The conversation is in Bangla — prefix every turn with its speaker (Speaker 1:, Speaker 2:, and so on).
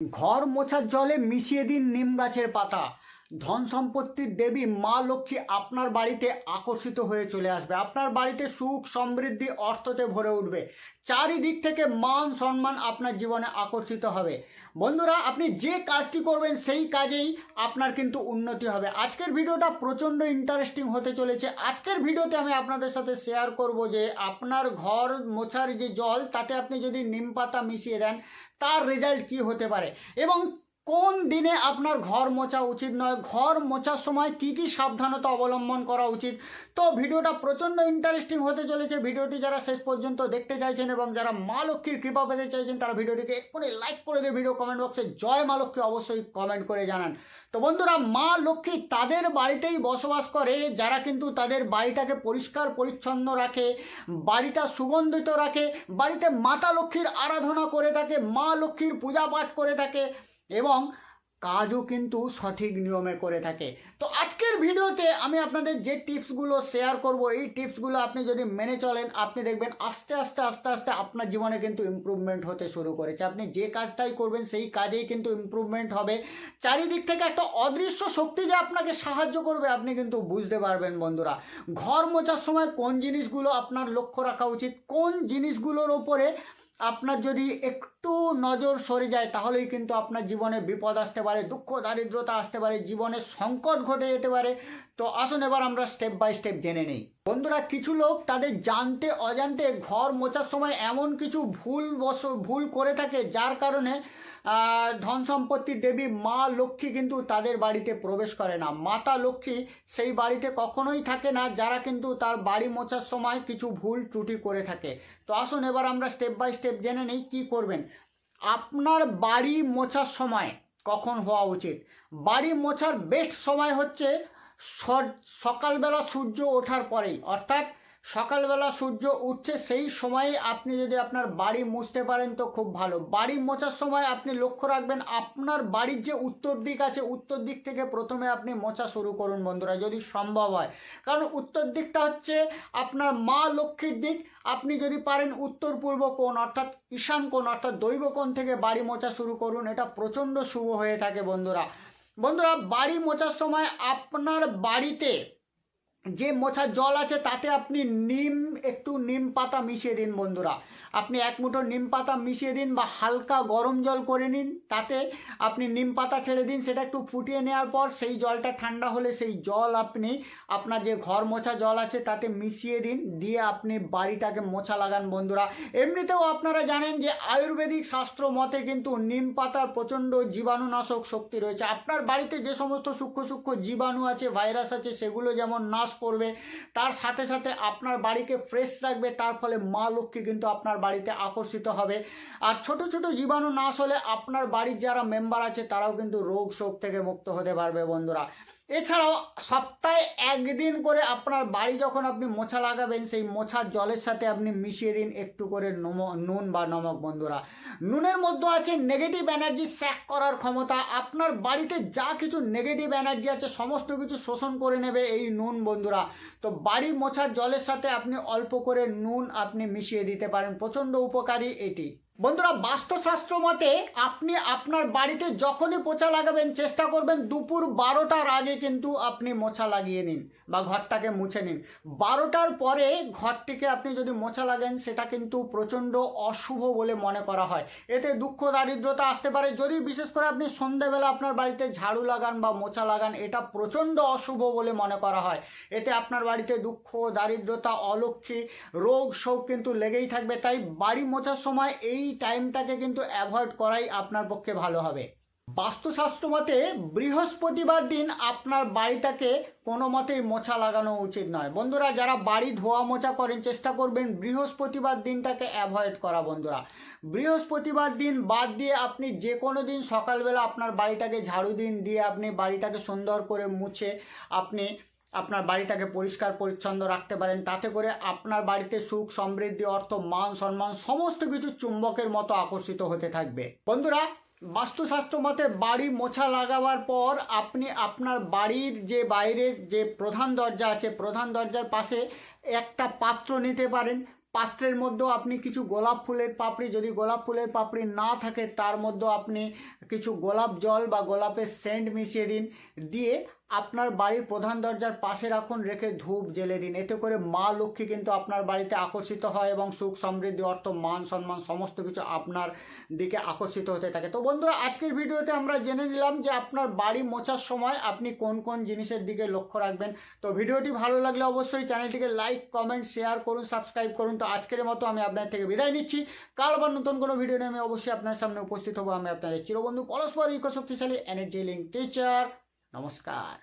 Speaker 1: ঘর মোছার জলে মিশিয়ে দিন নিম গাছের পাতা। ধন সম্পত্তির দেবী মা লক্ষ্মী আপনার বাড়িতে আকর্ষিত হয়ে চলে আসবে। আপনার বাড়িতে সুখ, সমৃদ্ধি, অর্থতে ভরে উঠবে। চারিদিক থেকে মান, সম্মান আপনার জীবনে আকর্ষিত হবে। বন্ধুরা, আপনি যে কাজটি করবেন সেই কাজেই আপনার কিন্তু উন্নতি হবে। আজকের ভিডিওটা প্রচণ্ড ইন্টারেস্টিং হতে চলেছে। আজকের ভিডিওতে আমি আপনাদের সাথে শেয়ার করব যে আপনার ঘর মোছার যে জল, তাতে আপনি যদি নিম পাতা মিশিয়ে দেন, তার রেজাল্ট কি হতে পারে? এবং কোন দিনে আপনার ঘর মোছা উচিত নয়? ঘর মোছার সময় কি কি সাবধানতা অবলম্বন করা উচিত? তো ভিডিওটা প্রচণ্ড ইন্টারেস্টিং হতে চলেছে। ভিডিওটি যারা শেষ পর্যন্ত দেখতে চাইছেন এবং যারা মা লক্ষ্মীর কৃপা পেতে চাইছেন, তারা ভিডিওটিকে এক্ষুনি লাইক করে দিয়ে ভিডিও কমেন্ট বক্সে জয় মা লক্ষ্মী অবশ্যই কমেন্ট করে জানান। তো বন্ধুরা, মা লক্ষ্মী তাদের বাড়িতেই বসবাস করে। যারা কিন্তু তাদের বাড়িটাকে পরিষ্কার পরিচ্ছন্ন রাখে, বাড়িটা সুগন্ধিত রাখে, বাড়িতে মাতা লক্ষ্মীর আরাধনা করে থাকে, মা লক্ষ্মীর পূজা পাঠ করে থাকে। এবং কাজও কিন্তু সঠিক নিয়মে করে থাকে। তো আজকের ভিডিওতে আমি আপনাদের যে টিপসগুলো শেয়ার করব, এই টিপসগুলো আপনি যদি মেনে চলেন, আপনি দেখবেন আস্তে আস্তে আস্তে আস্তে আপনার জীবনে কিন্তু ইম্প্রুভমেন্ট হতে শুরু করেছে। আপনি যে কাজটাই করবেন, সেই কাজেই কিন্তু ইম্প্রুভমেন্ট হবে। চারিদিক থেকে একটা অদৃশ্য শক্তি যে আপনাকে সাহায্য করবে, আপনি কিন্তু বুঝতে পারবেন বন্ধুরা। ঘর মোচার সময় কোন জিনিসগুলো আপনার লক্ষ্য রাখা উচিত, কোন জিনিসগুলোর ওপরে আপনার যদি একটু নজর সরে যায়, তাহলেই কিন্তু আপনার জীবনে বিপদ আসতে পারে, দুঃখ, দারিদ্রতা আসতে পারে, জীবনে সংকট ঘটে যেতে পারে। তো আসুন এবার আমরা স্টেপ বাই স্টেপ জেনে নেই। বন্ধুরা, কিছু লোক তাদের জানতে অজান্তে ঘর মোচার সময় এমন কিছু ভুল বস, ভুল করে থাকে, যার কারণে ধন সম্পত্তির দেবী মা লক্ষ্মী কিন্তু তাদের বাড়িতে প্রবেশ করে না। মাতা লক্ষ্মী সেই বাড়িতে কখনোই থাকে না, যারা কিন্তু তার বাড়ি মোছার সময় কিছু ভুল ত্রুটি করে থাকে। তো আসুন এবার আমরা স্টেপ বাই স্টেপ জেনে নেই কী করবেন। আপনার বাড়ি মোছার সময় কখন হওয়া উচিত? বাড়ি মোছার বেস্ট সময় হচ্ছে সকালবেলা সূর্য ওঠার পরেই। অর্থাৎ সকালবেলা সূর্য উঠছে, সেই সময়ে আপনি যদি আপনার বাড়ি মুছতে পারেন তো খুব ভালো। বাড়ি মোছার সময় আপনি লক্ষ্য রাখবেন, আপনার বাড়ির যে উত্তর দিক আছে, উত্তর দিক থেকে প্রথমে আপনি মোছা শুরু করুন বন্ধুরা, যদি সম্ভব হয়। কারণ উত্তর দিকটা হচ্ছে আপনার মা লক্ষ্মীর দিক। আপনি যদি পারেন উত্তর পূর্ব কোণ, অর্থাৎ ঈশান কোণ, অর্থাৎ দৈব কোণ থেকে বাড়ি মোছা শুরু করুন, এটা প্রচণ্ড শুভ হয়ে থাকে বন্ধুরা। বন্ধুরা, বাড়ি মোছার সময় আপনার বাড়িতে যে মোছার জল আছে তাতে আপনি নিম, একটু নিম পাতা মিশিয়ে দিন বন্ধুরা। আপনি এক মুঠো নিম পাতা মিশিয়ে দিন বা হালকা গরম জল করে নিন, তাতে আপনি নিম পাতা ছেড়ে দিন, সেটা একটু ফুটিয়ে নেওয়ার পর সেই জলটা ঠান্ডা হলে সেই জল আপনি আপনার যে ঘর মোছা জল আছে তাতে মিশিয়ে দিন, দিয়ে আপনি বাড়িটাকে মোছা লাগান বন্ধুরা। এমনিতেও আপনারা জানেন যে আয়ুর্বেদিক শাস্ত্র মতে কিন্তু নিম পাতার প্রচণ্ড জীবাণুনাশক শক্তি রয়েছে। আপনার বাড়িতে যে সমস্ত সূক্ষ্ম সূক্ষ্ম জীবাণু আছে, ভাইরাস আছে, সেগুলো যেমন নাশ করবে। তার সাথে সাথে আপনার বাড়িকে ফ্রেশ রাখবে, তার ফলে মা লক্ষ্মী কিন্তু আপনার বাড়িতে আকর্ষিত হবে। আর ছোট ছোট জীবাণু নাশ হলে আপনার বাড়ির যারা মেম্বার আছে, তারাও কিন্তু রোগ শোক থেকে মুক্ত হতে পারবে বন্ধুরা। এছাড়াও সপ্তাহে একদিন করে আপনার বাড়ি যখন আপনি মোছা লাগাবেন, সেই মোছার জলের সাথে আপনি মিশিয়ে দিন একটু করে নম- নুন বা নমক বন্ধুরা। নুনের মধ্যে আছে নেগেটিভ এনার্জি স্যাক করার ক্ষমতা। আপনার বাড়িতে যা কিছু নেগেটিভ এনার্জি আছে, সমস্ত কিছু শোষণ করে নেবে এই নুন বন্ধুরা। তো বাড়ি মোছার জলের সাথে আপনি অল্প করে নুন আপনি মিশিয়ে দিতে পারেন। প্রচণ্ড উপকারী এটি। বন্ধুরা, বাস্তুশাস্ত্র মতে আপনি আপনার বাড়িতে যখনই পোছা লাগাবেন, চেষ্টা করবেন দুপুর বারোটার আগে কিন্তু আপনি মোছা লাগিয়ে নিন বা ঘরটাকে মুছে নিন। বারোটার পরে ঘরটিকে আপনি যদি মোছা লাগেন, সেটা কিন্তু প্রচণ্ড অশুভ বলে মনে করা হয়। এতে দুঃখ, দারিদ্রতা আসতে পারে। যদি বিশেষ করে আপনি সন্ধেবেলা আপনার বাড়িতে ঝাড়ু লাগান বা মোছা লাগান, এটা প্রচণ্ড অশুভ বলে মনে করা হয়। এতে আপনার বাড়িতে দুঃখ, দারিদ্রতা, অলক্ষী, রোগ শোক কিন্তু লেগেই থাকবে। তাই বাড়ি মোছার সময় এই টাইমটাকে কিন্তু অ্যাভয়েড করাই আপনার পক্ষে ভালো হবে। বাস্তুশাস্ত্র মতে, বৃহস্পতিবার দিন আপনার বাড়িটাকে কোনো মতেই মোছা লাগানো উচিত নয়। বন্ধুরা, যারা বাড়ি ধোয়া মোছা করেন, চেষ্টা করবেন বৃহস্পতিবার দিনটাকে অ্যাভয়েড করা বন্ধুরা। বৃহস্পতিবার দিন বাদ দিয়ে আপনি যে কোনো দিন সকালবেলা আপনার বাড়িটাকে ঝাড়ু দিন, দিয়ে আপনি বাড়িটাকে সুন্দর করে মুছে আপনি আপনার বাড়িটাকে পরিষ্কার, পরিচ্ছন্ন রাখতে পারেন। তাতে করে আপনার বাড়িতে সুখ, সমৃদ্ধি, অর্থ, মান, সম্মান, সমস্ত কিছু চুম্বকের মতো আকর্ষিত হতে থাকবে। বন্ধুরা, বাস্তুশাস্ত্র মতে বাড়ি মোছা লাগাবার পর আপনি আপনার বাড়ির যে বাইরের যে প্রধান দরজা আছে, প্রধান দরজার পাশে একটা পাত্র নিতে পারেন। পাত্রের মধ্যেও আপনি কিছু গোলাপ ফুলের পাপড়ি, যদি গোলাপ ফুলের পাপড়ি না থাকে, তার মধ্যেও আপনি কিছু গোলাপ জল বা গোলাপের সেন্ট মিশিয়ে দিন। দিয়ে আপনার বাড়ির প্রধান দরজার পাশে রাখুন, রেখে ধূপ জেলে দিন। এতে করে মা লক্ষ্মী কিন্তু আপনার বাড়িতে আকর্ষিত হয় এবং সুখ, সমৃদ্ধি, অর্থ, মান, সম্মান, সমস্ত কিছু আপনার দিকে আকর্ষিত হতে থাকে। তো বন্ধুরা, আজকের ভিডিওতে আমরা জেনে নিলাম যে আপনার বাড়ি মোছার সময় আপনি কোন কোন জিনিসের দিকে লক্ষ্য রাখবেন। তো ভিডিওটি ভালো লাগলে অবশ্যই চ্যানেলটিকে লাইক, কমেন্ট, শেয়ার করুন, সাবস্ক্রাইব করুন। তো আজকের মতো আমি আপনার থেকে বিদায় নিচ্ছি। কাল আবার নতুন কোনো ভিডিও নিয়ে আমি অবশ্যই আপনার সামনে উপস্থিত হব। আমি আপনাদের চিরবন্ধু পরস্পর ইকো শক্তিশালী এনার্জি লিঙ্ক টিচার নমস্কার